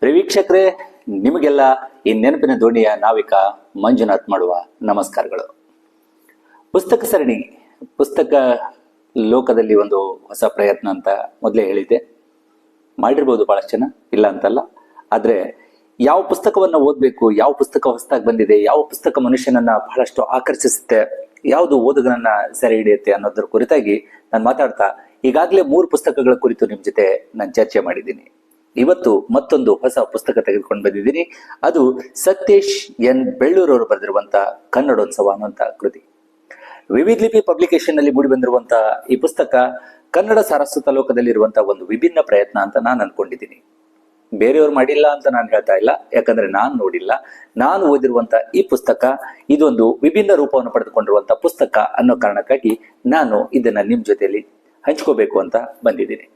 ಪ್ರೇವೀಕ್ಷಕರೇ ನಿಮಗೆಲ್ಲ ಈ ನೆನಪಿನ ದೋಣಿಯ ನಾವಿಕ ಮಂಜುನಾಥ್ ಮಾಡುವ ನಮಸ್ಕಾರಗಳು. ಪುಸ್ತಕ ಸರಣಿ, ಪುಸ್ತಕ ಲೋಕದಲ್ಲಿ ಒಂದು ಹೊಸ ಪ್ರಯತ್ನ ಅಂತ ಮೊದಲೇ ಹೇಳಿದ್ದೆ. ಮಾಡಿರ್ಬೋದು ಬಹಳಷ್ಟು ಜನ, ಇಲ್ಲ ಅಂತಲ್ಲ. ಆದರೆ ಯಾವ ಪುಸ್ತಕವನ್ನು ಓದಬೇಕು, ಯಾವ ಪುಸ್ತಕ ಹೊಸದಾಗಿ ಬಂದಿದೆ, ಯಾವ ಪುಸ್ತಕ ಮನುಷ್ಯನನ್ನ ಬಹಳಷ್ಟು ಆಕರ್ಷಿಸುತ್ತೆ, ಯಾವುದು ಓದುಗನನ್ನ ಸೆರೆ ಹಿಡಿಯುತ್ತೆ ಅನ್ನೋದ್ರ ಕುರಿತಾಗಿ ನಾನು ಮಾತಾಡ್ತಾ ಈಗಾಗಲೇ ಮೂರು ಪುಸ್ತಕಗಳ ಕುರಿತು ನಿಮ್ಮ ಜೊತೆ ನಾನು ಚರ್ಚೆ ಮಾಡಿದ್ದೀನಿ. ಇವತ್ತು ಮತ್ತೊಂದು ಹೊಸ ಪುಸ್ತಕ ತೆಗೆದುಕೊಂಡು ಬಂದಿದ್ದೀನಿ. ಅದು ಸತ್ಯೇಶ್ ಎನ್ ಬೆಳ್ಳೂರವರು ಬರೆದಿರುವಂತಹ ಕನ್ನಡೋತ್ಸವ ಅನ್ನುವಂತಹ ಕೃತಿ. ವಿವಿಧ ಲಿಪಿ ಪಬ್ಲಿಕೇಶನ್ನಲ್ಲಿ ಮೂಡಿ ಬಂದಿರುವಂತಹ ಈ ಪುಸ್ತಕ ಕನ್ನಡ ಸಾರಸ್ವತ ಲೋಕದಲ್ಲಿರುವಂತಹ ಒಂದು ವಿಭಿನ್ನ ಪ್ರಯತ್ನ ಅಂತ ನಾನು ಅನ್ಕೊಂಡಿದ್ದೀನಿ. ಬೇರೆಯವ್ರು ಮಾಡಿಲ್ಲ ಅಂತ ನಾನು ಹೇಳ್ತಾ ಇಲ್ಲ. ಯಾಕಂದ್ರೆ ನಾನು ನೋಡಿಲ್ಲ. ನಾನು ಓದಿರುವಂತ ಈ ಪುಸ್ತಕ ಇದೊಂದು ವಿಭಿನ್ನ ರೂಪವನ್ನು ಪಡೆದುಕೊಂಡಿರುವಂತಹ ಪುಸ್ತಕ ಅನ್ನೋ ಕಾರಣಕ್ಕಾಗಿ ನಾನು ಇದನ್ನ ನಿಮ್ ಜೊತೆಯಲ್ಲಿ ಹಂಚ್ಕೋಬೇಕು ಅಂತ ಬಂದಿದ್ದೀನಿ.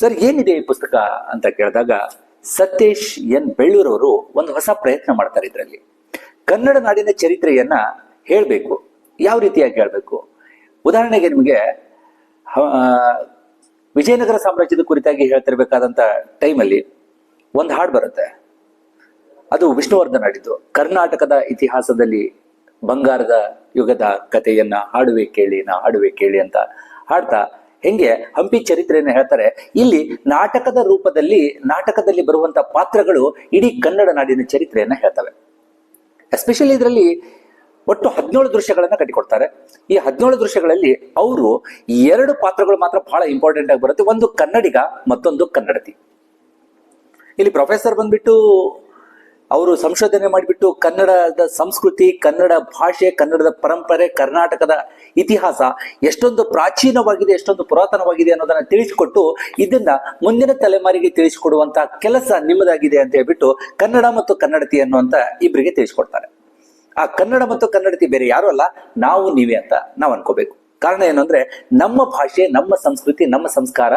ಸರ್, ಏನಿದೆ ಈ ಪುಸ್ತಕ ಅಂತ ಕೇಳಿದಾಗ ಸತೀಶ್ ಎನ್ ಬೆಳ್ಳೂರವರು ಒಂದು ಹೊಸ ಪ್ರಯತ್ನ ಮಾಡ್ತಾರೆ ಇದರಲ್ಲಿ. ಕನ್ನಡ ನಾಡಿನ ಚರಿತ್ರೆಯನ್ನ ಹೇಳಬೇಕು. ಯಾವ ರೀತಿಯಾಗಿ ಹೇಳಬೇಕು? ಉದಾಹರಣೆಗೆ ನಿಮಗೆ ವಿಜಯನಗರ ಸಾಮ್ರಾಜ್ಯದ ಕುರಿತಾಗಿ ಹೇಳ್ತಿರ್ಬೇಕಾದಂತ ಟೈಮಲ್ಲಿ ಒಂದು ಹಾಡು ಬರುತ್ತೆ. ಅದು ವಿಷ್ಣುವರ್ಧನ್ ಹಾಡಿದ್ದು. ಕರ್ನಾಟಕದ ಇತಿಹಾಸದಲ್ಲಿ ಬಂಗಾರದ ಯುಗದ ಕಥೆಯನ್ನ ಹಾಡುವೆ ಕೇಳಿ ನಾ ಹಾಡುವೆ ಕೇಳಿ ಅಂತ ಹಾಡ್ತಾ ಹೆಂಗೆ ಹಂಪಿ ಚರಿತ್ರೆಯನ್ನು ಹೇಳ್ತಾರೆ, ಇಲ್ಲಿ ನಾಟಕದ ರೂಪದಲ್ಲಿ, ನಾಟಕದಲ್ಲಿ ಬರುವಂತ ಪಾತ್ರಗಳು ಇಡೀ ಕನ್ನಡ ನಾಡಿನ ಚರಿತ್ರೆಯನ್ನು ಹೇಳ್ತವೆ. ಎಸ್ಪೆಷಲಿ ಇದರಲ್ಲಿ ಒಟ್ಟು ಹದಿನೇಳು ದೃಶ್ಯಗಳನ್ನ ಕಟ್ಟಿಕೊಡ್ತಾರೆ. ಈ ಹದಿನೇಳು ದೃಶ್ಯಗಳಲ್ಲಿ ಅವರು ಎರಡು ಪಾತ್ರಗಳು ಮಾತ್ರ ಬಹಳ ಇಂಪಾರ್ಟೆಂಟ್ ಆಗಿ ಬರುತ್ತೆ. ಒಂದು ಕನ್ನಡಿಗ, ಮತ್ತೊಂದು ಕನ್ನಡತಿ. ಇಲ್ಲಿ ಪ್ರೊಫೆಸರ್ ಬಂದ್ಬಿಟ್ಟು ಅವರು ಸಂಶೋಧನೆ ಮಾಡಿಬಿಟ್ಟು ಕನ್ನಡದ ಸಂಸ್ಕೃತಿ, ಕನ್ನಡ ಭಾಷೆ, ಕನ್ನಡದ ಪರಂಪರೆ, ಕರ್ನಾಟಕದ ಇತಿಹಾಸ ಎಷ್ಟೊಂದು ಪ್ರಾಚೀನವಾಗಿದೆ, ಎಷ್ಟೊಂದು ಪುರಾತನವಾಗಿದೆ ಅನ್ನೋದನ್ನ ತಿಳಿಸಿಕೊಟ್ಟು ಇದನ್ನ ಮುಂದಿನ ತಲೆಮಾರಿಗೆ ತಿಳಿಸಿಕೊಡುವಂತಹ ಕೆಲಸ ನಿಮ್ಮದಾಗಿದೆ ಅಂತ ಹೇಳ್ಬಿಟ್ಟು ಕನ್ನಡ ಮತ್ತು ಕನ್ನಡತಿ ಅನ್ನುವಂತ ಇಬ್ಬರಿಗೆ ತಿಳಿಸ್ಕೊಡ್ತಾರೆ. ಆ ಕನ್ನಡ ಮತ್ತು ಕನ್ನಡತಿ ಬೇರೆ ಯಾರು ಅಲ್ಲ, ನಾವು ನೀವೇ ಅಂತ ನಾವು ಅನ್ಕೋಬೇಕು. ಕಾರಣ ಏನು ನಮ್ಮ ಭಾಷೆ, ನಮ್ಮ ಸಂಸ್ಕೃತಿ, ನಮ್ಮ ಸಂಸ್ಕಾರ,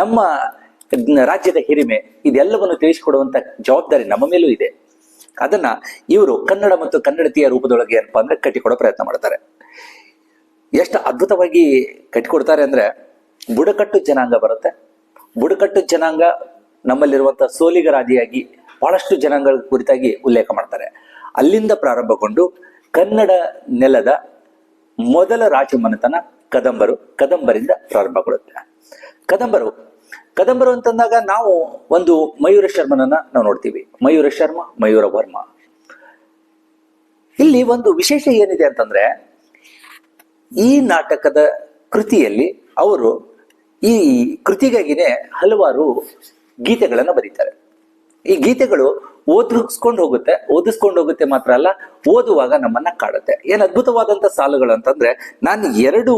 ನಮ್ಮ ರಾಜ್ಯದ ಹಿರಿಮೆ ಇದೆಲ್ಲವನ್ನು ತಿಳಿಸಿಕೊಡುವಂತ ಜವಾಬ್ದಾರಿ ನಮ್ಮ ಮೇಲೂ ಇದೆ. ಅದನ್ನ ಇವರು ಕನ್ನಡ ಮತ್ತು ಕನ್ನಡತಿಯ ರೂಪದೊಳಗೆ ಏನಪ್ಪಾ ಅಂದ್ರೆ ಕಟ್ಟಿಕೊಡೋ ಪ್ರಯತ್ನ ಮಾಡ್ತಾರೆ. ಎಷ್ಟು ಅದ್ಭುತವಾಗಿ ಕಟ್ಟಿಕೊಡ್ತಾರೆ ಅಂದ್ರೆ ಬುಡಕಟ್ಟು ಜನಾಂಗ ಬರುತ್ತೆ. ಬುಡಕಟ್ಟು ಜನಾಂಗ ನಮ್ಮಲ್ಲಿರುವಂತಹ ಸೋಲಿಗರಾದಿಯಾಗಿ ಬಹಳಷ್ಟು ಜನಾಂಗಗಳ ಕುರಿತಾಗಿ ಉಲ್ಲೇಖ ಮಾಡ್ತಾರೆ. ಅಲ್ಲಿಂದ ಪ್ರಾರಂಭಗೊಂಡು ಕನ್ನಡ ನೆಲದ ಮೊದಲ ರಾಜಮನೆತನ ಕದಂಬರು, ಕದಂಬರಿಂದ ಪ್ರಾರಂಭಗೊಳ್ಳುತ್ತೆ. ಕದಂಬರು ಕದಂಬರು ಅಂತಂದಾಗ ನಾವು ಒಂದು ಮಯೂರ ಶರ್ಮನನ್ನ ನಾವು ನೋಡ್ತೀವಿ. ಮಯೂರ ಶರ್ಮ, ಮಯೂರ ವರ್ಮ. ಇಲ್ಲಿ ಒಂದು ವಿಶೇಷ ಏನಿದೆ ಅಂತಂದ್ರೆ, ಈ ನಾಟಕದ ಕೃತಿಯಲ್ಲಿ ಅವರು ಈ ಕೃತಿಗಾಗಿನೇ ಹಲವಾರು ಗೀತೆಗಳನ್ನ ಬರೀತಾರೆ. ಈ ಗೀತೆಗಳು ಓದಿಸ್ಕೊಂಡು ಹೋಗುತ್ತೆ ಓದಿಸ್ಕೊಂಡು ಹೋಗುತ್ತೆ ಮಾತ್ರ ಅಲ್ಲ, ಓದುವಾಗ ನಮ್ಮನ್ನ ಕಾಡುತ್ತೆ. ಏನ್ ಅದ್ಭುತವಾದಂತ ಸಾಲುಗಳು ಅಂತಂದ್ರೆ, ನಾನು ಎರಡು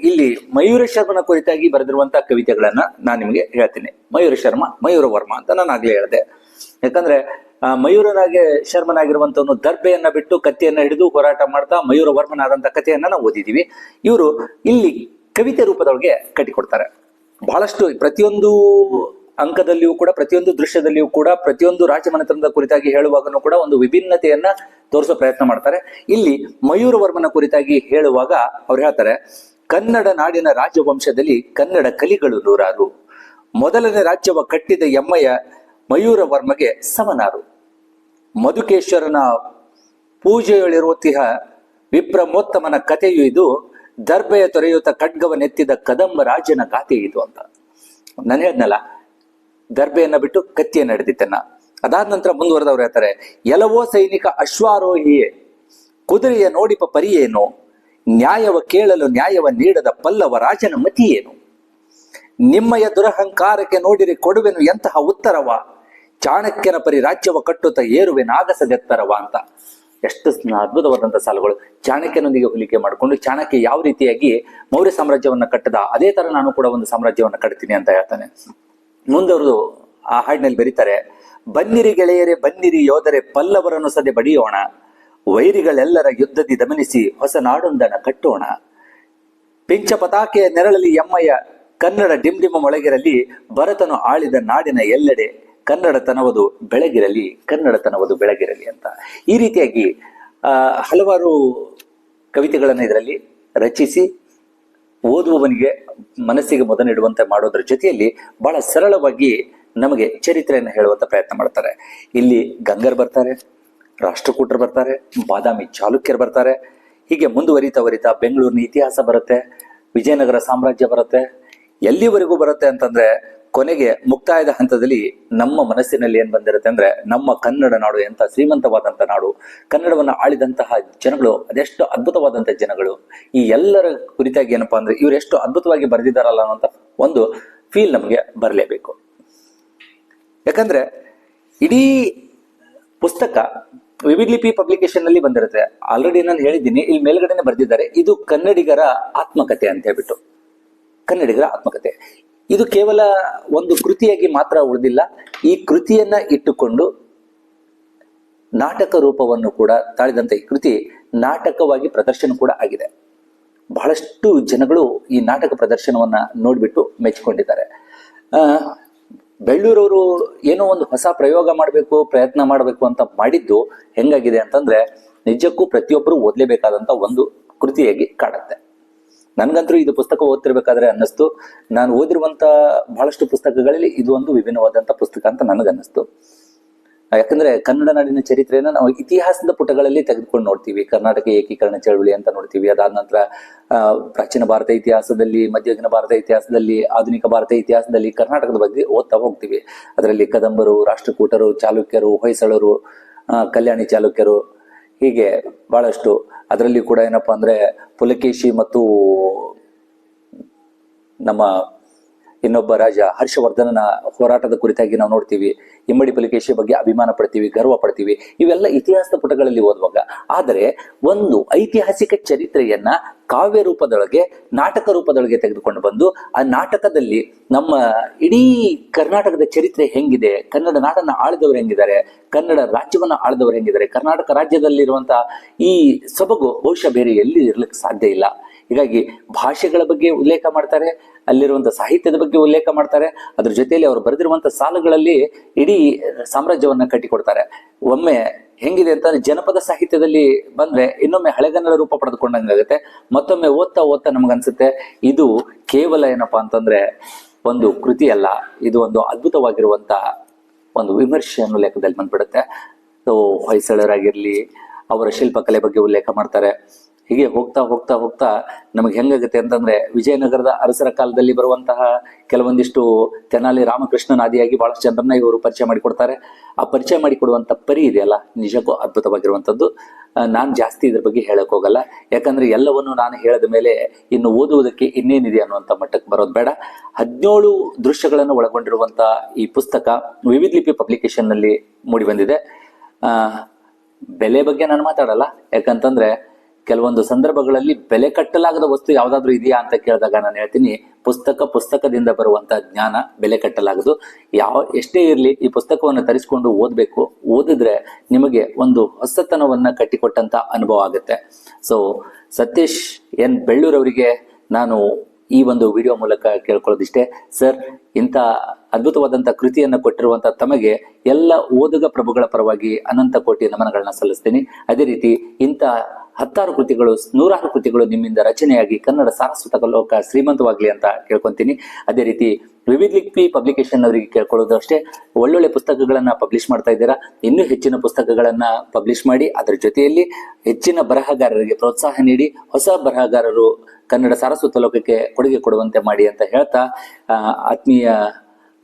ಇಲ್ಲಿ ಮಯೂರ ಶರ್ಮನ ಕುರಿತಾಗಿ ಬರೆದಿರುವಂತ ಕವಿತೆಗಳನ್ನ ನಾನು ನಿಮಗೆ ಹೇಳ್ತೀನಿ. ಮಯೂರ ಶರ್ಮ, ಮಯೂರ ವರ್ಮ ಅಂತ ನಾನು ಆಗ್ಲೇ ಹೇಳಿದೆ. ಯಾಕಂದ್ರೆ ಮಯೂರನಾಗೆ ಶರ್ಮನಾಗಿರುವಂತವನು ದರ್ಬೆಯನ್ನ ಬಿಟ್ಟು ಕತ್ತೆಯನ್ನ ಹಿಡಿದು ಹೋರಾಟ ಮಾಡ್ತಾ ಮಯೂರ ವರ್ಮನಾದಂತ ಕಥೆಯನ್ನ ನಾವು ಓದಿದೀವಿ. ಇವರು ಇಲ್ಲಿ ಕವಿತೆ ರೂಪದೊಳಗೆ ಕಟ್ಟಿಕೊಡ್ತಾರೆ. ಬಹಳಷ್ಟು ಪ್ರತಿಯೊಂದು ಅಂಕದಲ್ಲಿಯೂ ಕೂಡ, ಪ್ರತಿಯೊಂದು ದೃಶ್ಯದಲ್ಲಿಯೂ ಕೂಡ, ಪ್ರತಿಯೊಂದು ರಾಜಮನೆತನದ ಕುರಿತಾಗಿ ಹೇಳುವಾಗನೂ ಕೂಡ ಒಂದು ವಿಭಿನ್ನತೆಯನ್ನ ತೋರಿಸೋ ಪ್ರಯತ್ನ ಮಾಡ್ತಾರೆ. ಇಲ್ಲಿ ಮಯೂರವರ್ಮನ ಕುರಿತಾಗಿ ಹೇಳುವಾಗ ಅವ್ರು ಹೇಳ್ತಾರೆ, ಕನ್ನಡ ನಾಡಿನ ರಾಜವಂಶದಲ್ಲಿ ಕನ್ನಡ ಕಲಿಗಳು ನೂರಾರು. ಮೊದಲನೇ ರಾಜ್ಯವ ಕಟ್ಟಿದ ಎಮ್ಮಯ ಮಯೂರವರ್ಮಗೆ ಸಮನಾರು. ಮಧುಕೇಶ್ವರನ ಪೂಜೆಯೊಳಿರುತ್ತಿಹ ವಿಪ್ರಮೋತ್ತಮನ ಕಥೆಯು ಇದು ದರ್ಬೆಯ ತೊರೆಯುತ್ತ ಖಡ್ಗವನೆತ್ತಿದ ಕದಂಬ ರಾಜನ ಗಾಥೆ ಇದು ಅಂತ. ನಾನು ಹೇಳ್ದನಲ್ಲ ದರ್ಬೆಯನ್ನ ಬಿಟ್ಟು ಕತ್ತಿಯನ್ನು ಹಿಡಿದಿತ್ತನ್ನ ಅದಾದ ನಂತರ ಮುಂದುವರೆದವ್ರು ಹೇಳ್ತಾರೆ ಎಲವೋ ಸೈನಿಕ ಅಶ್ವಾರೋಹಿಯೇ, ಕುದುರೆಯ ನೋಡಿಪ ಪರಿಯೇನು, ನ್ಯಾಯವ ಕೇಳಲು ನ್ಯಾಯವ ನೀಡದ ಪಲ್ಲವ ರಾಜನ ಮತಿಯೇನು? ನಿಮ್ಮಯ ದುರಹಂಕಾರಕ್ಕೆ ನೋಡಿರಿ ಕೊಡುವೆನು ಎಂತಹ ಉತ್ತರವ? ಚಾಣಕ್ಯನ ಪರಿ ರಾಜ್ಯವ ಕಟ್ಟುತ್ತ ಏರುವೆ ನಾಗಸದೆತ್ತರವ ಅಂತ. ಎಷ್ಟು ಅದ್ಭುತವಾದಂತಹ ಸಾಲುಗಳು. ಚಾಣಕ್ಯನೊಂದಿಗೆ ಹೋಲಿಕೆ ಮಾಡಿಕೊಂಡು ಚಾಣಕ್ಯ ಯಾವ ರೀತಿಯಾಗಿ ಮೌರ್ಯ ಸಾಮ್ರಾಜ್ಯವನ್ನ ಕಟ್ಟದ, ಅದೇ ತರ ನಾನು ಕೂಡ ಒಂದು ಸಾಮ್ರಾಜ್ಯವನ್ನ ಕಟ್ತೀನಿ ಅಂತ ಹೇಳ್ತಾನೆ. ಮುಂದವರು ಆ ಹಾಡಿನಲ್ಲಿ ಬರೀತಾರೆ, ಬನ್ನಿರಿ ಗೆಳೆಯರೆ, ಬನ್ನಿರಿ ಯೋಧರೆ, ಪಲ್ಲವರನ್ನು ಸದೆ ಬಡಿಯೋಣ. ವೈರಿಗಳೆಲ್ಲರ ಯುದ್ಧದಿ ದಮನಿಸಿ ಹೊಸ ನಾಡೊಂದನ ಕಟ್ಟೋಣ. ಪಿಂಚ ಪತಾಕೆಯ ನೆರಳಲ್ಲಿ ಎಮ್ಮಯ್ಯ, ಕನ್ನಡ ಡಿಂಡಿಮ ಮೊಳಗಿರಲಿ, ಭರತನು ಆಳಿದ ನಾಡಿನ ಎಲ್ಲೆಡೆ ಕನ್ನಡತನವದು ಬೆಳಗಿರಲಿ ಕನ್ನಡತನವದು ಬೆಳಗಿರಲಿ ಅಂತ. ಈ ರೀತಿಯಾಗಿ ಹಲವಾರು ಕವಿತೆಗಳನ್ನು ಇದರಲ್ಲಿ ರಚಿಸಿ ಓದುವವನಿಗೆ ಮನಸ್ಸಿಗೆ ಮೊದಲಿಡುವಂತೆ ಮಾಡೋದ್ರ ಜೊತೆಯಲ್ಲಿ ಬಹಳ ಸರಳವಾಗಿ ನಮಗೆ ಚರಿತ್ರೆಯನ್ನು ಹೇಳುವಂತ ಪ್ರಯತ್ನ ಮಾಡ್ತಾರೆ. ಇಲ್ಲಿ ಗಂಗರ್ ಬರ್ತಾರೆ, ರಾಷ್ಟ್ರಕೂಟರು ಬರ್ತಾರೆ, ಬಾದಾಮಿ ಚಾಲುಕ್ಯರು ಬರ್ತಾರೆ, ಹೀಗೆ ಮುಂದುವರಿತಾ ವರಿತಾ ಬೆಂಗಳೂರಿನ ಇತಿಹಾಸ ಬರುತ್ತೆ, ವಿಜಯನಗರ ಸಾಮ್ರಾಜ್ಯ ಬರುತ್ತೆ, ಎಲ್ಲಿವರೆಗೂ ಬರುತ್ತೆ ಅಂತಂದ್ರೆ ಕೊನೆಗೆ ಮುಕ್ತಾಯದ ಹಂತದಲ್ಲಿ ನಮ್ಮ ಮನಸ್ಸಿನಲ್ಲಿ ಏನ್ ಬಂದಿರುತ್ತೆ ಅಂದ್ರೆ ನಮ್ಮ ಕನ್ನಡ ನಾಡು ಎಂತ ಶ್ರೀಮಂತವಾದಂತ ನಾಡು, ಕನ್ನಡವನ್ನ ಆಳಿದಂತಹ ಜನಗಳು, ಅದೆಷ್ಟು ಅದ್ಭುತವಾದಂತಹ ಜನಗಳು. ಈ ಎಲ್ಲರ ಕುರಿತಾಗಿ ಏನಪ್ಪಾ ಅಂದ್ರೆ ಇವ್ರು ಎಷ್ಟು ಅದ್ಭುತವಾಗಿ ಬರೆದಿದ್ದಾರಲ್ಲ ಅನ್ನೋಂತ ಒಂದು ಫೀಲ್ ನಮಗೆ ಬರಲೇಬೇಕು. ಯಾಕಂದ್ರೆ ಇಡೀ ಪುಸ್ತಕ ವಿವಿಲಿಪಿ ಪಬ್ಲಿಕೇಶನ್ನಲ್ಲಿ ಬಂದಿರುತ್ತೆ. ಆಲ್ರೆಡಿ ನಾನು ಹೇಳಿದ್ದೀನಿ, ಇಲ್ಲಿ ಮೇಲ್ಗಡೆನೆ ಬರೆದಿದ್ದಾರೆ. ಇದು ಕನ್ನಡಿಗರ ಆತ್ಮಕಥೆ ಅಂತ ಹೇಳ್ಬಿಟ್ಟು. ಕನ್ನಡಿಗರ ಆತ್ಮಕಥೆ ಇದು ಕೇವಲ ಒಂದು ಕೃತಿಯಾಗಿ ಮಾತ್ರ ಉಳಿದಿಲ್ಲ. ಈ ಕೃತಿಯನ್ನ ಇಟ್ಟುಕೊಂಡು ನಾಟಕ ರೂಪವನ್ನು ಕೂಡ ತಾಳಿದಂತ ಈ ಕೃತಿ ನಾಟಕವಾಗಿ ಪ್ರದರ್ಶನ ಕೂಡ ಆಗಿದೆ. ಬಹಳಷ್ಟು ಜನಗಳು ಈ ನಾಟಕ ಪ್ರದರ್ಶನವನ್ನ ನೋಡ್ಬಿಟ್ಟು ಮೆಚ್ಚಿಕೊಂಡಿದ್ದಾರೆ ಬೆಳ್ಳೂರವರು ಏನೋ ಒಂದು ಹೊಸ ಪ್ರಯೋಗ ಮಾಡಬೇಕು, ಪ್ರಯತ್ನ ಮಾಡಬೇಕು ಅಂತ ಮಾಡಿದ್ದು ಹೆಂಗಾಗಿದೆ ಅಂತಂದ್ರೆ ನಿಜಕ್ಕೂ ಪ್ರತಿಯೊಬ್ಬರು ಓದಲೇಬೇಕಾದಂತ ಒಂದು ಕೃತಿಯಾಗಿ ಕಾಣುತ್ತೆ. ನನ್ಗಂತೂ ಇದು ಪುಸ್ತಕ ಓದ್ತಿರ್ಬೇಕಾದ್ರೆ ಅನ್ನಿಸ್ತು. ನಾನು ಓದಿರುವಂತ ಬಹಳಷ್ಟು ಪುಸ್ತಕಗಳಲ್ಲಿ ಇದು ಒಂದು ವಿಭಿನ್ನವಾದಂತ ಪುಸ್ತಕ ಅಂತ ನನಗನ್ನಿಸ್ತು. ಯಾಕಂದ್ರೆ ಕನ್ನಡ ನಾಡಿನ ಚರಿತ್ರೆಯನ್ನ ನಾವು ಇತಿಹಾಸದ ಪುಟಗಳಲ್ಲಿ ತೆಗೆದುಕೊಂಡು ನೋಡ್ತೀವಿ. ಕರ್ನಾಟಕ ಏಕೀಕರಣ ಚಳವಳಿ ಅಂತ ನೋಡ್ತೀವಿ. ಅದಾದ ನಂತರ ಪ್ರಾಚೀನ ಭಾರತ ಇತಿಹಾಸದಲ್ಲಿ ಮಧ್ಯಯುಗೀನ ಭಾರತ ಇತಿಹಾಸದಲ್ಲಿ, ಆಧುನಿಕ ಭಾರತ ಇತಿಹಾಸದಲ್ಲಿ ಕರ್ನಾಟಕದ ಬಗ್ಗೆ ಓದ್ತಾ ಹೋಗ್ತೀವಿ. ಅದರಲ್ಲಿ ಕದಂಬರು, ರಾಷ್ಟ್ರಕೂಟರು, ಚಾಲುಕ್ಯರು, ಹೊಯ್ಸಳರು ಕಲ್ಯಾಣಿ ಚಾಲುಕ್ಯರು ಹೀಗೆ ಬಹಳಷ್ಟು ಅದರಲ್ಲಿ ಕೂಡ ಏನಪ್ಪಾ ಅಂದ್ರೆ ಪುಲಕೇಶಿ ಮತ್ತು ನಮ್ಮ ಇನ್ನೊಬ್ಬ ರಾಜ ಹರ್ಷವರ್ಧನನ ಹೋರಾಟದ ಕುರಿತಾಗಿ ನಾವು ನೋಡ್ತೀವಿ. ಇಮ್ಮಡಿ ಪಲಿಕೇಶಿ ಬಗ್ಗೆ ಅಭಿಮಾನ ಪಡ್ತೀವಿ, ಗರ್ವ ಪಡ್ತೀವಿ. ಇವೆಲ್ಲ ಇತಿಹಾಸದ ಪುಟಗಳಲ್ಲಿ ಓದುವಾಗ. ಆದರೆ ಒಂದು ಐತಿಹಾಸಿಕ ಚರಿತ್ರೆಯನ್ನ ಕಾವ್ಯ ರೂಪದೊಳಗೆ, ನಾಟಕ ರೂಪದೊಳಗೆ ತೆಗೆದುಕೊಂಡು ಬಂದು, ಆ ನಾಟಕದಲ್ಲಿ ನಮ್ಮ ಇಡೀ ಕರ್ನಾಟಕದ ಚರಿತ್ರೆ ಹೆಂಗಿದೆ, ಕನ್ನಡ ನಾಡನ್ನ ಆಳಿದವರು ಹೆಂಗಿದ್ದಾರೆ, ಕನ್ನಡ ರಾಜ್ಯವನ್ನ ಆಳಿದವರು ಹೆಂಗಿದ್ದಾರೆ, ಕರ್ನಾಟಕ ರಾಜ್ಯದಲ್ಲಿರುವಂತಹ ಈ ಸೊಬಗು ಬಹುಶಃ ಬೇರೆ ಎಲ್ಲಿ ಇರ್ಲಿಕ್ಕೆ ಸಾಧ್ಯ ಇಲ್ಲ. ಹೀಗಾಗಿ ಭಾಷೆಗಳ ಬಗ್ಗೆ ಉಲ್ಲೇಖ ಮಾಡ್ತಾರೆ ಅಲ್ಲಿರುವಂಥ ಸಾಹಿತ್ಯದ ಬಗ್ಗೆ ಉಲ್ಲೇಖ ಮಾಡ್ತಾರೆ, ಅದ್ರ ಜೊತೆಯಲ್ಲಿ ಅವರು ಬರೆದಿರುವಂಥ ಸಾಲುಗಳಲ್ಲಿ ಇಡೀ ಸಾಮ್ರಾಜ್ಯವನ್ನ ಕಟ್ಟಿಕೊಡ್ತಾರೆ. ಒಮ್ಮೆ ಹೆಂಗಿದೆ ಅಂತಂದ್ರೆ ಜನಪದ ಸಾಹಿತ್ಯದಲ್ಲಿ ಬಂದ್ರೆ ಇನ್ನೊಮ್ಮೆ ಹಳೆಗನ್ನಡ ರೂಪ ಪಡೆದುಕೊಂಡಂಗಾಗುತ್ತೆ ಮತ್ತೊಮ್ಮೆ ಓದ್ತಾ ಓದ್ತಾ ನಮಗನ್ಸುತ್ತೆ ಇದು ಕೇವಲ ಏನಪ್ಪಾ ಅಂತಂದ್ರೆ ಒಂದು ಕೃತಿ ಅಲ್ಲ, ಇದು ಒಂದು ಅದ್ಭುತವಾಗಿರುವಂತ ಒಂದು ವಿಮರ್ಶೆ ಅನ್ನೋ ಲೆಕ್ಕದಲ್ಲಿ ಬಂದ್ಬಿಡುತ್ತೆ. ಸೊ ಹೊಯ್ಸಳರಾಗಿರ್ಲಿ, ಅವರ ಶಿಲ್ಪಕಲೆ ಬಗ್ಗೆ ಉಲ್ಲೇಖ ಮಾಡ್ತಾರೆ. ಹೀಗೆ ಹೋಗ್ತಾ ಹೋಗ್ತಾ ಹೋಗ್ತಾ ನಮಗೆ ಹೆಂಗಾಗುತ್ತೆ ಅಂತಂದ್ರೆ ವಿಜಯನಗರದ ಅರಸರ ಕಾಲದಲ್ಲಿ ಬರುವಂತಹ ಕೆಲವೊಂದಿಷ್ಟು ತೆನಾಲಿ ರಾಮಕೃಷ್ಣನಾದಿಯಾಗಿ ಬಹಳಷ್ಟು ಜನರನ್ನ ಇವರು ಪರಿಚಯ ಮಾಡಿಕೊಡ್ತಾರೆ. ಆ ಪರಿಚಯ ಮಾಡಿಕೊಡುವಂತ ಪರಿ ಇದೆಯಲ್ಲ, ನಿಜಕ್ಕೂ ಅದ್ಭುತವಾಗಿರುವಂಥದ್ದು ನಾನು ಜಾಸ್ತಿ ಇದ್ರ ಬಗ್ಗೆ ಹೇಳಕ್ ಹೋಗಲ್ಲ. ಯಾಕಂದ್ರೆ ಎಲ್ಲವನ್ನು ನಾನು ಹೇಳಿದ ಮೇಲೆ ಇನ್ನು ಓದುವುದಕ್ಕೆ ಇನ್ನೇನಿದೆ ಅನ್ನುವಂಥ ಮಟ್ಟಕ್ಕೆ ಬರೋದು ಬೇಡ. ಹದಿನೇಳು ದೃಶ್ಯಗಳನ್ನು ಒಳಗೊಂಡಿರುವಂತ ಈ ಪುಸ್ತಕ ವಿವಿಧ ಲಿಪಿ ಪಬ್ಲಿಕೇಶನ್ನಲ್ಲಿ ಮೂಡಿ ಬಂದಿದೆ ಬೆಲೆ ಬಗ್ಗೆ ನಾನು ಮಾತಾಡಲ್ಲ. ಯಾಕಂತಂದ್ರೆ ಕೆಲವೊಂದು ಸಂದರ್ಭಗಳಲ್ಲಿ ಬೆಲೆ ಕಟ್ಟಲಾಗದ ವಸ್ತು ಯಾವ್ದಾದ್ರು ಇದೆಯಾ ಅಂತ ಕೇಳಿದಾಗ ನಾನು ಹೇಳ್ತೀನಿ, ಪುಸ್ತಕ ಪುಸ್ತಕದಿಂದ ಬರುವಂತ ಜ್ಞಾನ ಬೆಲೆ ಕಟ್ಟಲಾಗದು. ಯಾವ, ಎಷ್ಟೇ ಇರಲಿ ಈ ಪುಸ್ತಕವನ್ನು ತರಿಸ್ಕೊಂಡು ಓದ್ಬೇಕು, ಓದಿದ್ರೆ ನಿಮಗೆ ಒಂದು ಹೊಸತನವನ್ನ ಕಟ್ಟಿಕೊಟ್ಟಂತ ಅನುಭವ ಆಗುತ್ತೆ. ಸೊ ಸತೀಶ್ ಎನ್ ಬೆಳ್ಳೂರವರಿಗೆ ನಾನು ಈ ಒಂದು ವಿಡಿಯೋ ಮೂಲಕ ಕೇಳ್ಕೊಳ್ಳೋದಿಷ್ಟೇ. ಸರ್ ಇಂಥ ಅದ್ಭುತವಾದಂಥ ಕೃತಿಯನ್ನು ಕೊಟ್ಟಿರುವಂಥ ತಮಗೆ ಎಲ್ಲ ಓದುಗ ಪ್ರಭುಗಳ ಪರವಾಗಿ ಅನಂತ ಕೋಟಿ ನಮನಗಳನ್ನ ಸಲ್ಲಿಸ್ತೀನಿ. ಅದೇ ರೀತಿ ಇಂಥ ಹತ್ತಾರು ಕೃತಿಗಳು, ನೂರಾರು ಕೃತಿಗಳು ನಿಮ್ಮಿಂದ ರಚನೆಯಾಗಿ ಕನ್ನಡ ಸಾರಸ್ವತ ಲೋಕ ಶ್ರೀಮಂತವಾಗಲಿ ಅಂತ ಕೇಳ್ಕೊಂತೀನಿ. ಅದೇ ರೀತಿ ವಿವಿಧ ಲಿಪಿ ಪಬ್ಲಿಕೇಶನ್ ಅವರಿಗೆ ಕೇಳ್ಕೊಳ್ಳೋದು ಅಷ್ಟೇ. ಒಳ್ಳೊಳ್ಳೆ ಪುಸ್ತಕಗಳನ್ನು ಪಬ್ಲಿಷ್ ಮಾಡ್ತಾ ಇದ್ದೀರಾ? ಇನ್ನೂ ಹೆಚ್ಚಿನ ಪುಸ್ತಕಗಳನ್ನು ಪಬ್ಲಿಷ್ ಮಾಡಿ ಅದರ ಜೊತೆಯಲ್ಲಿ ಹೆಚ್ಚಿನ ಬರಹಗಾರರಿಗೆ ಪ್ರೋತ್ಸಾಹ ನೀಡಿ ಹೊಸ ಬರಹಗಾರರು ಕನ್ನಡ ಸಾರಸ್ವತ ಲೋಕಕ್ಕೆ ಕೊಡುಗೆ ಕೊಡುವಂತೆ ಮಾಡಿ ಅಂತ ಹೇಳ್ತಾ ಆತ್ಮೀಯ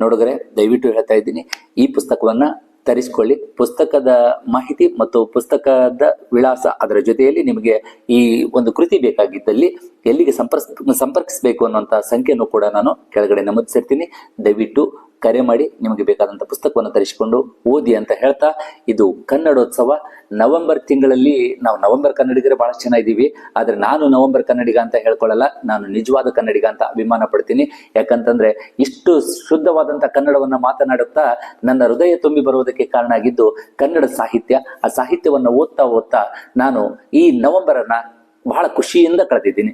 ನೋಡುಗರೆ, ದಯವಿಟ್ಟು ಹೇಳ್ತಾ ಇದ್ದೀನಿ. ಈ ಪುಸ್ತಕವನ್ನ ತರಿಸ್ಕೊಳ್ಳಿ. ಪುಸ್ತಕದ ಮಾಹಿತಿ ಮತ್ತು ಪುಸ್ತಕದ ವಿಳಾಸ ಅದರ ಜೊತೆಯಲ್ಲಿ ನಿಮಗೆ ಈ ಒಂದು ಕೃತಿ ಬೇಕಾಗಿದ್ದಲ್ಲಿ ಎಲ್ಲಿಗೆ ಸಂಪರ್ಕ, ಸಂಪರ್ಕಿಸಬೇಕು ಅನ್ನುವಂಥ ಸಂಖ್ಯೆಯನ್ನು ಕೂಡ ನಾನು ಕೆಳಗಡೆ ನಮೂದಿಸಿರ್ತೀನಿ. ದಯವಿಟ್ಟು ಕರೆ ಮಾಡಿ, ನಿಮಗೆ ಬೇಕಾದಂಥ ಪುಸ್ತಕವನ್ನು ತರಿಸಿಕೊಂಡು ಓದಿ ಅಂತ ಹೇಳ್ತಾ, ಇದು ಕನ್ನಡೋತ್ಸವ. ನವೆಂಬರ್ ತಿಂಗಳಲ್ಲಿ, ನಾವು ನವೆಂಬರ್ ಕನ್ನಡಿಗರೇ ಬಹಳಷ್ಟು ಜನ ಇದ್ದೀವಿ, ಆದ್ರೆ ನಾನು ನವೆಂಬರ್ ಕನ್ನಡಿಗ ಅಂತ ಹೇಳ್ಕೊಳ್ಳಲ್ಲ, ನಾನು ನಿಜವಾದ ಕನ್ನಡಿಗ ಅಂತ ಅಭಿಮಾನ ಪಡ್ತೀನಿ. ಯಾಕಂತಂದ್ರೆ, ಇಷ್ಟು ಶುದ್ಧವಾದಂಥ ಕನ್ನಡವನ್ನು ಮಾತನಾಡುತ್ತಾ, ನನ್ನ ಹೃದಯ ತುಂಬಿ ಬರುವುದಕ್ಕೆ ಕಾರಣ ಆಗಿದ್ದು ಕನ್ನಡ ಸಾಹಿತ್ಯ. ಆ ಸಾಹಿತ್ಯವನ್ನು ಓದ್ತಾ ಓದ್ತಾ, ನಾನು ಈ ನವೆಂಬರ್ ಅನ್ನ ಬಹಳ ಖುಷಿಯಿಂದ ಕಳೆದಿದ್ದೀನಿ.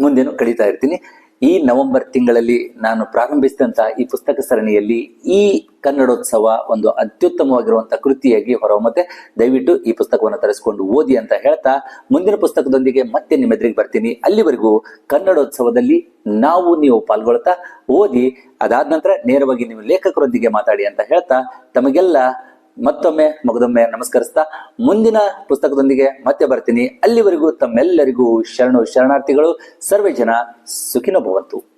ಮುಂದೇನು ಕಳೀತಾ ಇರ್ತೀನಿ. ಈ ನವೆಂಬರ್ ತಿಂಗಳಲ್ಲಿ ನಾನು ಪ್ರಾರಂಭಿಸಿದಂತಹ ಈ ಪುಸ್ತಕ ಸರಣಿಯಲ್ಲಿ ಈ ಕನ್ನಡೋತ್ಸವ ಒಂದು ಅತ್ಯುತ್ತಮವಾಗಿರುವಂತಹ ಕೃತಿಯಾಗಿ ಹೊರಹೊಮ್ಮತ್ತೆ. ದಯವಿಟ್ಟು ಈ ಪುಸ್ತಕವನ್ನು ತರಿಸಿಕೊಂಡು ಓದಿ ಅಂತ ಹೇಳ್ತಾ, ಮುಂದಿನ ಪುಸ್ತಕದೊಂದಿಗೆ ಮತ್ತೆ ನಿಮ್ಮ ಎದುರಿಗೆ ಬರ್ತೀನಿ. ಅಲ್ಲಿವರೆಗೂ ಕನ್ನಡೋತ್ಸವದಲ್ಲಿ ನಾವು ನೀವು ಪಾಲ್ಗೊಳ್ತಾ ಓದಿ, ಅದಾದ ನಂತರ ನೇರವಾಗಿ ನೀವು ಲೇಖಕರೊಂದಿಗೆ ಮಾತಾಡಿ ಅಂತ ಹೇಳ್ತಾ, ತಮಗೆಲ್ಲ ಮತ್ತೊಮ್ಮೆ ಮಗದೊಮ್ಮೆ ನಮಸ್ಕರಿಸ್ತಾ ಮುಂದಿನ ಪುಸ್ತಕದೊಂದಿಗೆ ಮತ್ತೆ ಬರ್ತೀನಿ. ಅಲ್ಲಿವರೆಗೂ ತಮ್ಮೆಲ್ಲರಿಗೂ ಶರಣು ಶರಣಾರ್ಥಿಗಳು, ಸರ್ವೇ ಜನ ಸುಖಿನೋ ಭವಂತು